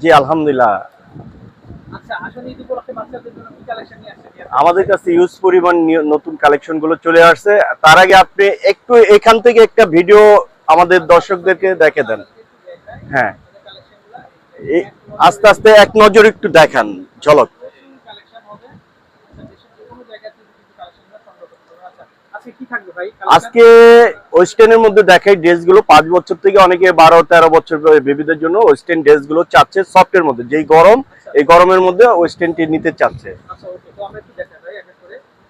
জি আলহামদুলিল্লাহ। আচ্ছা আমাদের কাছে ইউজ পরিমাণ নতুন কালেকশনগুলো চলে আসছে। তার আগে আপনি একটু এখান থেকে একটা ভিডিও আমাদের দর্শকদেরকে দেখে দেন। হ্যাঁ। আস্তে আস্তে এক নজর একটু দেখান ঝলক কালেকশন হবে আচ্ছা, দেশের যে কোনো জায়গা থেকে কিন্তু কালেকশনগুলো সংগ্রহ করতে হবে আচ্ছা আজকে ওয়েস্টার্নের মধ্যে দেখাই ড্রেসগুলো পাঁচ বছর থেকে অনেকে বারো তেরো বছর বেবিদের জন্য ওয়েস্টার্ন ড্রেসগুলো চাচ্ছে সফটের মধ্যে। যেই গরম এই গরমের মধ্যে ওয়েস্টার্নটি নিতে চাচ্ছে। আচ্ছা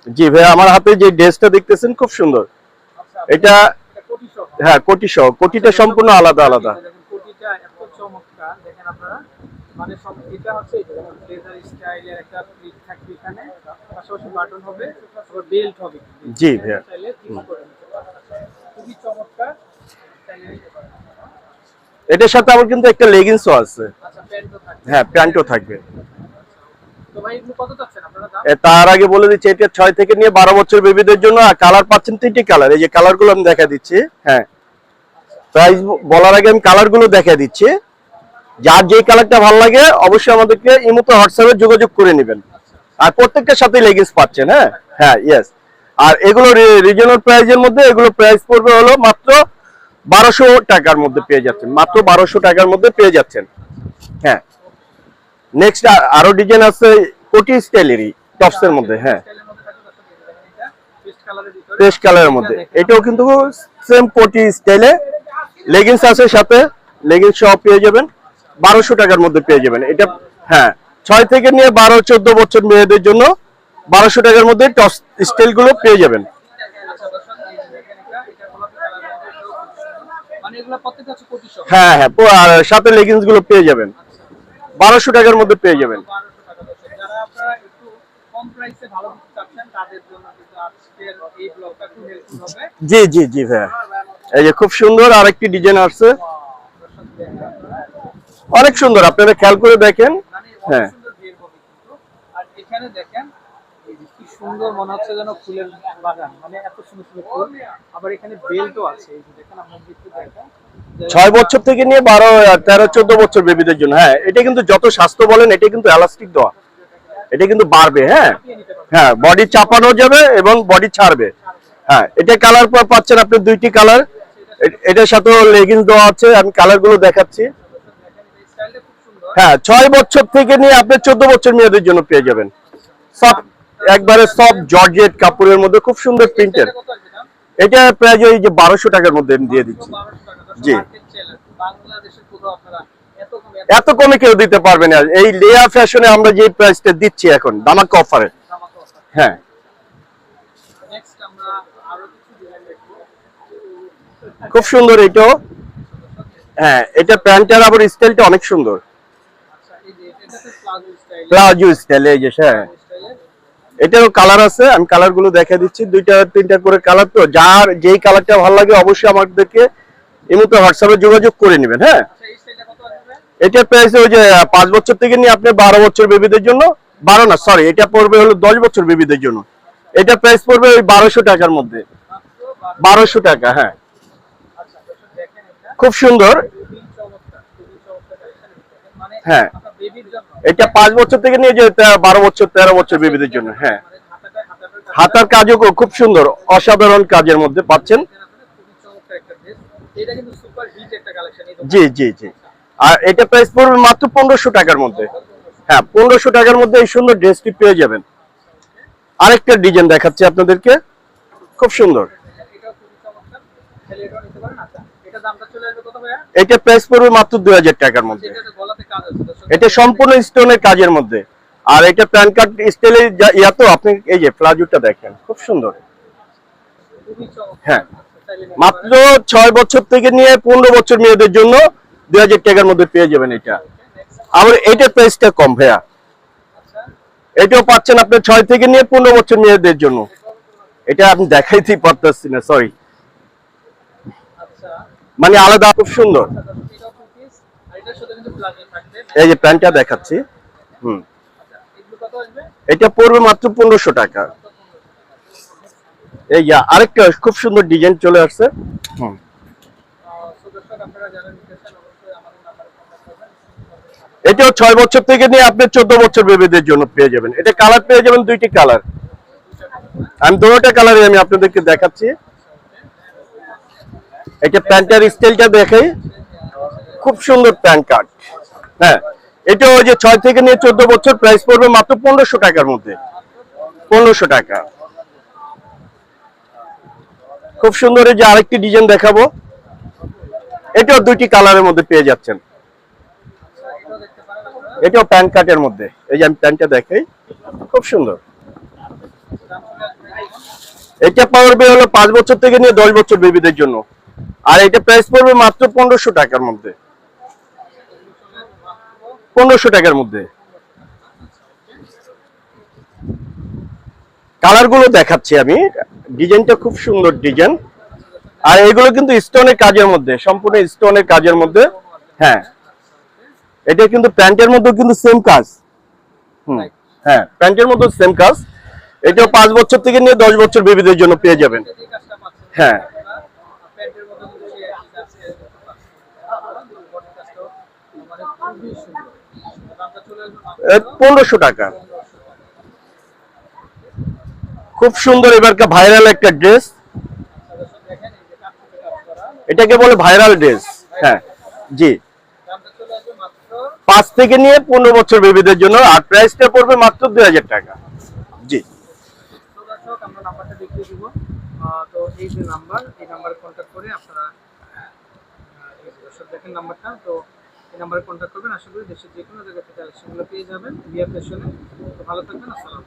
জি ভাই আমার হাতে যে ড্রেসটা দেখতেছেন খুব সুন্দর। আচ্ছা এটা হ্যাঁ কোটি সহ। কোটিটা সম্পূর্ণ আলাদা আলাদা। মানে সব এটা হচ্ছে ব্লেজার স্টাইলের একটা প্রিন্ট থাকবে এখানে পাশাপাশি বাটন হবে তারপর বেল্ট হবে। জি ভাইয়া পারবেন খুবই চমৎকার। এটার সাথে আমার কিন্তু একটা লেগিংসও আছে। আচ্ছা হ্যাঁ প্যান্টও থাকবে। তার আগে বলে দিচ্ছি এটা ছয় থেকে নিয়ে বারো বছর বেবিদের জন্য কালার পাচ্ছেন তিনটি কালার এই যে কালারগুলো আমি দেখা দিচ্ছি হ্যাঁ। প্রাইস বলার আগে আমি কালারগুলো দেখা দিচ্ছি। যার যে কালারটা ভালো লাগে, অবশ্যই আমাদেরকে ইমোতে, হোয়াটসঅ্যাপে যোগাযোগ করে নেবেন। আর প্রত্যেকটার সাথে লেগিংস পাচ্ছেন হ্যাঁ? হ্যাঁ ইয়েস আর এগুলো রিজনাল প্রাইজের মধ্যে এগুলো প্রাইস পড়বে হলো মাত্র বারোশো টাকার মধ্যে পেয়ে যাচ্ছেন। মাত্র বারোশো টাকার মধ্যে পেয়ে যাচ্ছেন। হ্যাঁ। নেক্সট আরও ডিজাইন আছে কোটি স্টাইলেরই টপসের মধ্যে হ্যাঁ। পেস্ট কালারের মধ্যে। এটাও কিন্তু সেম কোটি স্টাইলে লেগিংস আছে সাথে। লেগিংস সহ পেয়ে যাবেন। বারোশো টাকার মধ্যে পেয়ে যাবেন। এটা হ্যাঁ ছয় থেকে নিয়ে বারো চোদ্দ বছর মেয়েদের জন্য বারোশো টাকার মধ্যে টস স্টাইলগুলো পেয়ে যাবেন। মানে হ্যাঁ হ্যাঁ আর সাথে লেগিংসগুলো পেয়ে যাবেন। বারোশো টাকার মধ্যে পেয়ে যাবেন। জি জি জি ভাইয়া। এই যে খুব সুন্দর আরেকটি ডিজাইন আসছে। অনেক সুন্দর আপনারা খেয়াল করে দেখেন। মানে হ্যাঁ। সুন্দর বের হবে কিন্তু। আর এখানে দেখেন কি সুন্দর মনে হচ্ছে যেন ফুলের বাগান। মানে এত সুন্দর সুন্দর ফুল। আবার এখানে বেল্টও আছে এই যে দেখেন আপনাদের একটু দেখেন ছয় বছর থেকে নিয়ে বারো তেরো চোদ্দ বছর বেবিদের জন্য। হ্যাঁ এটা কিন্তু যত স্বাস্থ্য বলেন এটা কিন্তু এলাস্টিক দেওয়া। এটা কিন্তু বাড়বে হ্যাঁ। হ্যাঁ বডি চাপানো যাবে এবং বডি ছাড়বে। হ্যাঁ এটা কালার পর পাচ্ছেন আপনি দুইটি কালার এটার সাথেও লেগিংস দেওয়া আছে আমি কালারগুলো দেখাচ্ছি দেখেন এই স্টাইলটা খুব সুন্দর হ্যাঁ ছয় বছর থেকে নিয়ে আপনি চোদ্দ বছর মেয়েদের জন্য পেয়ে যাবেন। সব একবারে সব জর্জেট কাপড়ের মধ্যে খুব সুন্দর প্রিন্টের। এটা প্রায় ওই যে বারোশো টাকার মধ্যে দিয়ে দিচ্ছি। জি। এত কমে কেউ দিতে পারবে না। এই লেয়া ফ্যাশনে আমরা যে প্রাইসটা দিচ্ছি এখন, দামাক অফারে। হ্যাঁ। খুব সুন্দর এটাও। হ্যাঁ এটা প্যান্টের আবার স্টাইলটা অনেক সুন্দর আচ্ছা এই যে এটা তো প্লাজো স্টাইল এই যে হ্যাঁ। এটারও কালার আছে আমি কালারগুলো দেখা দিচ্ছি। দুইটা তিনটা করে কালার তো যার যেই কালারটা ভালো লাগে অবশ্যই আমাদেরকে হোয়াটসঅ্যাপে যোগাযোগ করে নেবেন হ্যাঁ। আচ্ছা এটার প্রাইস ওই যে পাঁচ বছর থেকে নিয়ে আপনি বারো বছর বেবিদের জন্য বারো না সরি এটা পড়বে হলো দশ বছর বেবিদের জন্য। এটা প্রাইস পড়বে ওই বারোশো টাকার মধ্যে। বারোশো টাকা হ্যাঁ। আচ্ছা খুব সুন্দর খুবই চমৎকার খুবই চমৎকার কালেকশন মানে হ্যাঁ। এটা পাঁচ বছর থেকে নিয়ে যেতে বারো বছর, তেরো বছর বেবিদের জন্য হ্যাঁ। হাতার কাজও খুব সুন্দর, অসাধারণ কাজের মধ্যে পাচ্ছেন। জি জি জি। আর এটা প্রাইস পড়বে মাত্র পনেরোশো টাকার মধ্যে। হ্যাঁ পনেরোশো টাকার মধ্যে এই সুন্দর ড্রেসটি পেয়ে যাবেন। আরেকটা ডিজাইন দেখাচ্ছি আপনাদেরকে। খুব সুন্দর। এটা প্রাইস পড়বে মাত্র দুই হাজার টাকার মধ্যে। এটা সম্পূর্ণ স্টোনের কাজের মধ্যে। আর এটা প্যান কার্ড স্টাইলের ইয়াতো আপনি এই যে প্লাজোটা দেখেন খুব সুন্দর। হ্যাঁ। মাত্র। ছয় বছর থেকে নিয়ে পনেরো বছর মেয়েদের জন্য দুই হাজার টাকার মধ্যে পেয়ে যাবেন এটা। আবার এটার প্রাইসটা কম ভাইয়া। আচ্ছা। এটাও পাচ্ছেন আপনি ছয় থেকে নিয়ে পনেরো বছর মেয়েদের জন্য। এটা আপনি দেখাইতেই পারতেছি না সরি আচ্ছা। মানে আলাদা খুব সুন্দর আচ্ছা দর্শক এটাও টু পিস আর এটার সাথে কিন্তু প্লাজো থাকবে এই যে প্যান্টটা দেখাচ্ছি হুম। আচ্ছা এগুলো কত আসবে? এটা পড়বে মাত্র পনেরোশো টাকা। এই যে আরেকটা খুব সুন্দর ডিজাইন চলে আসছে। হুম। এটাও ছয় বছর থেকে নিয়ে আপনি চোদ্দ বছর বেবিদের জন্য পেয়ে যাবেন। এটা কালার পেয়ে যাবেন দুইটি কালার আমি দুটোটা কালারে আমি আপনাদেরকে দেখাচ্ছি। এটা প্যান্টের স্টাইলটা দেখে খুব সুন্দর প্যান্ট কার্ড হ্যাঁ এটা ওই যে ছয় থেকে নিয়ে চোদ্দ বছর প্রাইস পড়বে মাত্র পনেরোশো টাকার মধ্যে। পনেরোশো টাকা। খুব সুন্দর যে আরেকটি ডিজাইন দেখাবো। এটাও দুইটি কালারের মধ্যে পেয়ে যাচ্ছেন। এটাও প্যান্ট কার্টের মধ্যে। এই যে আমি প্যান্টটা দেখাই, খুব সুন্দর। এটা পাওয়ার বে হলো পাঁচ বছর থেকে নিয়ে দশ বছর বেবিদের জন্য। আর এটা প্রাইস পড়বে মাত্র পনেরোশো টাকার মধ্যে। পনেরোশো টাকার মধ্যে। কালারগুলো দেখাচ্ছি আমি। ডিজাইনটা খুব সুন্দর ডিজাইন। আর এগুলো কিন্তু স্টোনের কাজের মধ্যে, সম্পূর্ণ স্টোনের কাজের মধ্যে। হ্যাঁ। এটা কিন্তু প্যান্টের মধ্যে কিন্তু সেম কাজ। হ্যাঁ প্যান্টের মধ্যে সেম কাজ। এটাও পাঁচ বছর থেকে নিয়ে দশ বছর বেবিদের জন্য পেয়ে যাবেন। হ্যাঁ আপনারা প্যান্টের মধ্যে কিন্তু সে আছে বডি কাজটাও মানে খুবই সুন্দর দামটা চলে আসবে মাত্র পনেরোশো টাকা। খুব সুন্দর এবারকার ভাইরাল একটা ড্রেস। এটাকে বলে ভাইরাল ড্রেস। হ্যাঁ জি। পাঁচ থেকে নিয়ে পনেরো বছর বেবিদের জন্য, আর প্রাইসটা পড়বে মাত্র দুই হাজার টাকা। জি। এই নাম্বার কন্ট্যাক্ট করে আপনারা দেখেন নাম্বারটা। তো এই নাম্বারে কন্ট্যাক্ট করবেন। আশা করি দেশের যে কোনো জায়গা থেকে কালেকশনগুলো পেয়ে যাবেন। বিয়া ফ্যাশনে তো ভালো থাকবেন, আসসালাম